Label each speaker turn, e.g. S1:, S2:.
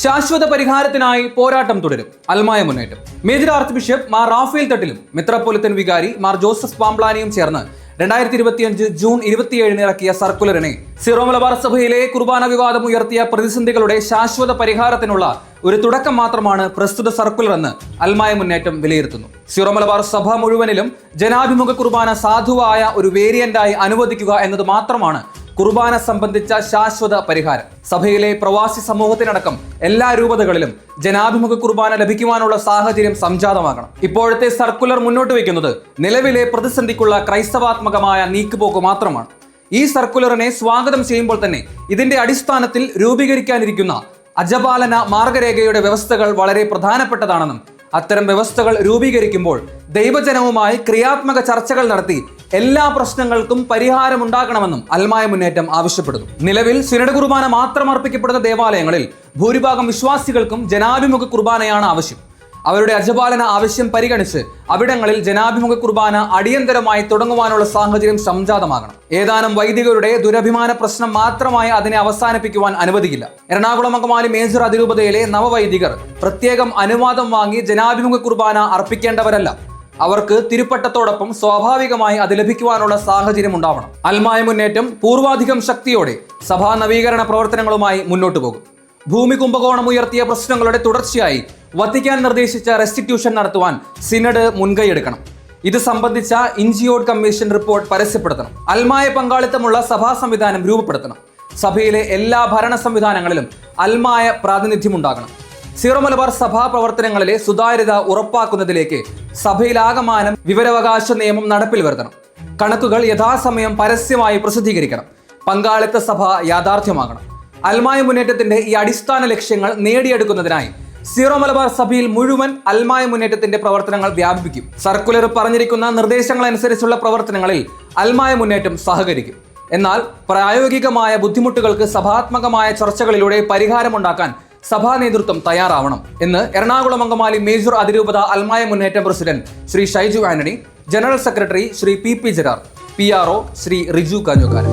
S1: ശാശ്വത പരിഹാരത്തിനായി പോരാട്ടം തുടരും. അൽമായ മുന്നേറ്റം. Major archbishop Mar Rafale തട്ടിലും മെത്രാപ്പൊലിത്തൻ വികാരി മാർ ജോസഫ് പാംപ്ലാനിയും ചേർന്ന് രണ്ടായിരത്തി ഇരുപത്തിയഞ്ച് ജൂൺ ഇരുപത്തിയേഴിന് ഇറക്കിയ സർക്കുലറിനെ സിറോ മലബാർ സഭയിലെ കുർബാന വിവാദം ഉയർത്തിയ പ്രതിസന്ധികളുടെ ശാശ്വത പരിഹാരത്തിനുള്ള ഒരു തുടക്കം മാത്രമാണ് പ്രസ്തുത സർക്കുലർ എന്ന് അൽമായ മുന്നേറ്റം വിലയിരുത്തുന്നു. സിറോ മലബാർ സഭ മുഴുവനിലും ജനാഭിമുഖ കുർബാന സാധുവായ ഒരു വേരിയന്റായി അനുവദിക്കുക എന്നത് മാത്രമാണ് കുർബാന സംബന്ധിച്ച ശാശ്വത പരിഹാരം. സഭയിലെ പ്രവാസി സമൂഹത്തിനടക്കം എല്ലാ രൂപതകളിലും ജനാഭിമുഖ കുർബാന ലഭിക്കുവാനുള്ള സാഹചര്യം സംജാതമാകണം. ഇപ്പോഴത്തെ സർക്കുലർ മുന്നോട്ട് വയ്ക്കുന്നത് നിലവിലെ പ്രതിസന്ധിക്കുള്ള ക്രൈസ്തവാത്മകമായ നീക്കുപോക്ക് മാത്രമാണ്. ഈ സർക്കുലറിനെ സ്വാഗതം ചെയ്യുമ്പോൾ തന്നെ ഇതിന്റെ അടിസ്ഥാനത്തിൽ രൂപീകരിക്കാനിരിക്കുന്ന അജപാലന മാർഗരേഖയുടെ വ്യവസ്ഥകൾ വളരെ പ്രധാനപ്പെട്ടതാണെന്നും അത്തരം വ്യവസ്ഥകൾ രൂപീകരിക്കുമ്പോൾ ദൈവജനവുമായി ക്രിയാത്മക ചർച്ചകൾ നടത്തി എല്ലാ പ്രശ്നങ്ങൾക്കും പരിഹാരം പരിഹാരമുണ്ടാക്കണമെന്നും അൽമായ മുന്നേറ്റം ആവശ്യപ്പെടുന്നു. നിലവിൽ സിനഡ് കുർബാന മാത്രം അർപ്പിക്കപ്പെടുന്ന ദേവാലയങ്ങളിൽ ഭൂരിഭാഗം വിശ്വാസികൾക്കും ജനാഭിമുഖ കുർബാനയാണ് ആവശ്യം. അവരുടെ അജപാലന ആവശ്യം പരിഗണിച്ച് അവിടങ്ങളിൽ ജനാഭിമുഖ കുർബാന അടിയന്തരമായി തുടങ്ങുവാനുള്ള സാഹചര്യം സംജാതമാകണം. ഏതാനും വൈദികരുടെ ദുരഭിമാന പ്രശ്നം മാത്രമായി അതിനെ അവസാനിപ്പിക്കുവാൻ അനുവദിക്കില്ല. എറണാകുളം അങ്കമാലി മേജർ അതിരൂപതയിലെ നവവൈദികർ പ്രത്യേകം അനുവാദം വാങ്ങി ജനാഭിമുഖ കുർബാന അർപ്പിക്കേണ്ടവരല്ല. അവർക്ക് തിരുപ്പട്ടത്തോടൊപ്പം സ്വാഭാവികമായി അത് ലഭിക്കുവാനുള്ള സാഹചര്യം ഉണ്ടാവണം. അൽമായ മുന്നേറ്റം പൂർവാധികം ശക്തിയോടെ സഭാ നവീകരണ പ്രവർത്തനങ്ങളുമായി മുന്നോട്ടു പോകും. ഭൂമി കുംഭകോണം ഉയർത്തിയ പ്രശ്നങ്ങളുടെ തുടർച്ചയായി വത്തിക്കാൻ നിർദ്ദേശിച്ച റെസ്റ്റിറ്റ്യൂഷൻ നടത്തുവാൻ സിനഡ് മുൻകൈയെടുക്കണം. ഇത് സംബന്ധിച്ച ഇൻജിയോഡ് കമ്മീഷൻ റിപ്പോർട്ട് പരസ്യപ്പെടുത്തണം. അൽമായ പങ്കാളിത്തമുള്ള സഭാ സംവിധാനം രൂപപ്പെടുത്തണം. സഭയിലെ എല്ലാ ഭരണ സംവിധാനങ്ങളിലും അൽമായ പ്രാതിനിധ്യമുണ്ടാകണം സീറോ മലബാർ സഭാ പ്രവർത്തനങ്ങളിലെ സുതാര്യത ഉറപ്പാക്കുന്നതിലേക്ക് സഭയിലാകമാനം വിവരാവകാശ നിയമം നടപ്പിൽ വരുത്തണം. കണക്കുകൾ യഥാസമയം പരസ്യമായി പ്രസിദ്ധീകരിക്കണം. പങ്കാളിത്ത സഭ യാഥാർത്ഥ്യമാകണം. അൽമായ മുന്നേറ്റത്തിന്റെ ഈ അടിസ്ഥാന ലക്ഷ്യങ്ങൾ നേടിയെടുക്കുന്നതിനായി സീറോ മലബാർ സഭയിൽ മുഴുവൻ അൽമായ മുന്നേറ്റത്തിന്റെ പ്രവർത്തനങ്ങൾ വ്യാപിപ്പിക്കും. സർക്കുലർ പറഞ്ഞിരിക്കുന്ന നിർദ്ദേശങ്ങൾ അനുസരിച്ചുള്ള പ്രവർത്തനങ്ങളിൽ അൽമായ മുന്നേറ്റം സഹകരിക്കും. എന്നാൽ പ്രായോഗികമായ ബുദ്ധിമുട്ടുകൾക്ക് സഭാത്മകമായ ചർച്ചകളിലൂടെ പരിഹാരമുണ്ടാക്കാൻ സഭാ നേതൃത്വം തയ്യാറാവണം എന്ന് എറണാകുളം അങ്കമാലി മേജർ അതിരൂപത അൽമായ മുന്നേറ്റം president Shri Shaiju Antony general secretary Shri P P Jarar P R O Shri Riju Kanjukaran